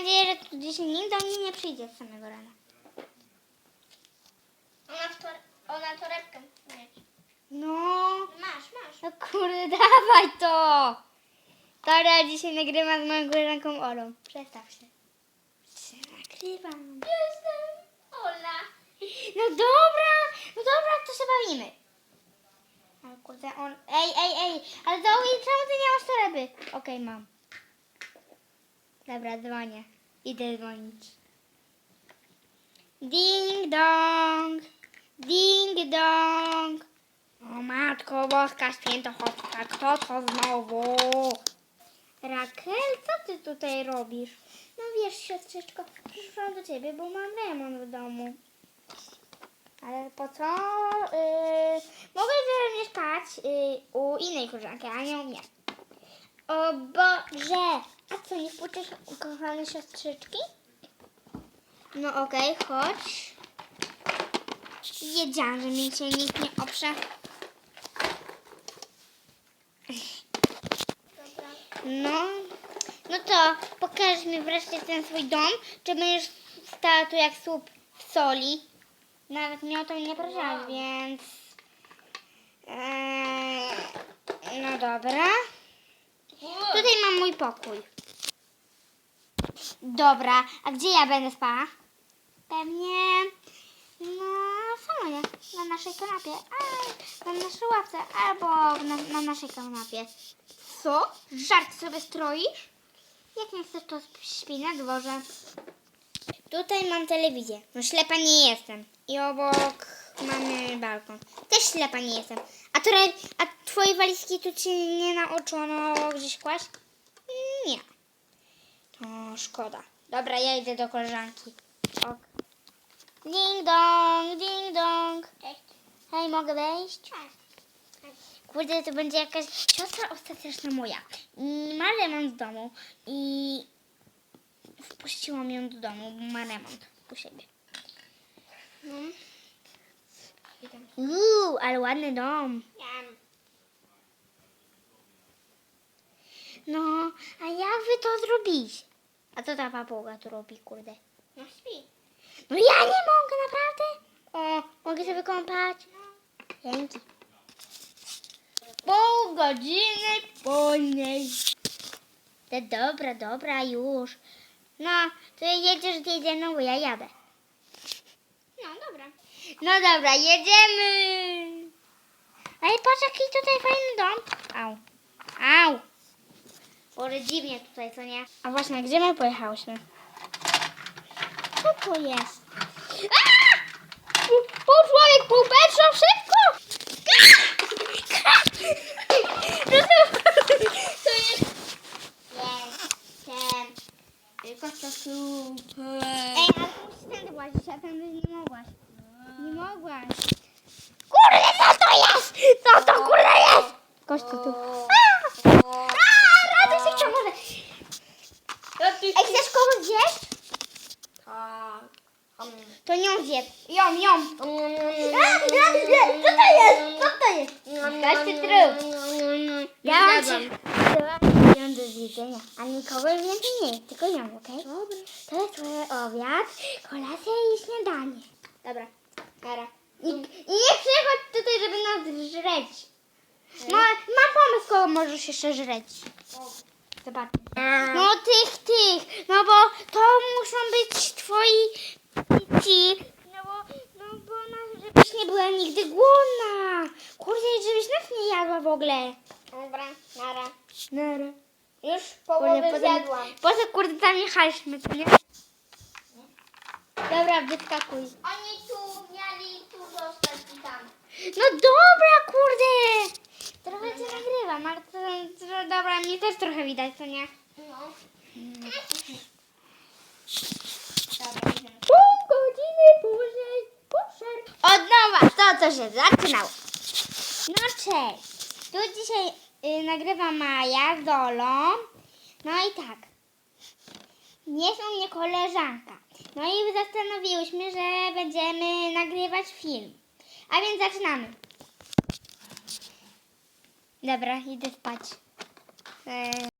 nadzieję, że tu dzisiaj nikt do mnie nie przyjdzie z samego rana. Ona, w tor- ona torebkę mieć. No, Masz, masz. no kurde, dawaj to! Tora dzisiaj nagrywa z moją koleżanką Olą. Przestaw się. Się nagrywam. Jestem Ola. No dobra, no dobra, to się bawimy. Ale kurde, on... Ej, ej, ej, ale Zoe, czemu ty nie masz toreby? Okej, mam. Dobra, dzwonię. Idę dzwonić. Ding dong, ding dong. O matko boska świętochowska, kto to znowu? Rakel, co ty tutaj robisz? No wiesz, siostrzyczko, przyszłam do ciebie, bo mam remont w domu. Ale po co? Yy, mogę sobie mieszkać yy, u innej koleżanki, a nie u mnie. O Boże! A co, nie wpuszczasz kochane siostrzyczki? No okej, chodź. Wiedziałam, że mnie się nikt nie oprze. Dobra. No, no to pokażesz mi wreszcie ten swój dom, czy będziesz stała tu jak słup w soli? Nawet mnie o to nie prosiłaś, więc... Eee, no dobra. Tutaj mam mój pokój. Dobra, a gdzie ja będę spała? Pewnie na salonie, na naszej kanapie, a, na naszej ławce albo na, na naszej kanapie. Co? Żart sobie stroisz? Jak nie chcesz, to śpi na dworze. Tutaj mam telewizję. No ślepa nie jestem. I obok mamy balkon. Też ślepa nie jestem. A, to, a twoje walizki tu ci nie nauczono gdzieś kłaść? Szkoda. Dobra, ja idę do koleżanki. Ok. Ding dong, ding dong. Cześć. Hej, mogę wejść? Cześć. Kurde, to będzie jakaś siostra ostateczna moja. I ma remont w domu i wpuściłam ją do domu, bo ma remont u siebie. No. Uuu, ale ładny dom. No, a jak wy to zrobicie? A co ta papuga tu robi, kurde? No śpi. No ja nie mogę, naprawdę? O, mogę się wykąpać? Dzięki. Pół godziny później. To dobra, dobra, już. No, to jedziesz gdzie ze mną, bo ja jadę. No dobra. No dobra, jedziemy. Ej, patrz jaki tutaj fajny dom. Au. Au. Boże, dziwnie tutaj, co nie? A właśnie, gdzie my pojechałyśmy? Co to jest? A! Pół, pół człowiek, pół Petro, szybko! To, jest... Jestem. Tylko to super. Ej, ale musisz tędy włazić, a tędy nie mogłaś. Nie mogłaś. Kurde, co to jest? Co to kurde jest? Kość tu. A! A, ratuj się kto może. Ej, chcesz kogoś zjeść? Tak. To nią zjedz. Ją, ją. Co to jest? Co to jest? Każdy trup. Ja mam cię. Ją do zjedzenia. A nikogo więcej nie jest, tylko ją, okej? Dobra. To jest twój obiad, kolacja i śniadanie. Dobra, Kara. I, I nie przychodź tutaj, żeby nas żreć. Ma, mam pomysł, kogo możesz jeszcze żreć. Zobacz. No tych, tych. No bo to muszą być twoi ci. No bo, no bo na, żebyś nie była nigdy głodna. Kurde, żebyś nas nie jadła w ogóle. Dobra, nara. Nara. Już Kurde, połowę potem, zjadłam. potem kurde tam jechaliśmy, co nie? Dobra, wyskakuj. Oni tu mieli tu zostać i tam. No dobra, kurde! Trochę cię nagrywam, ale to, to, dobra, mnie też trochę widać, co nie? No. Pół godziny później poszedł. Od nowa, to co się zaczynało. No cześć. Tu dzisiaj y, nagrywa Maja z Dolą. No i tak. Jest u mnie koleżanka. No i zastanowiłyśmy, że będziemy nagrywać film. A więc zaczynamy. Dobra, idę spać. E,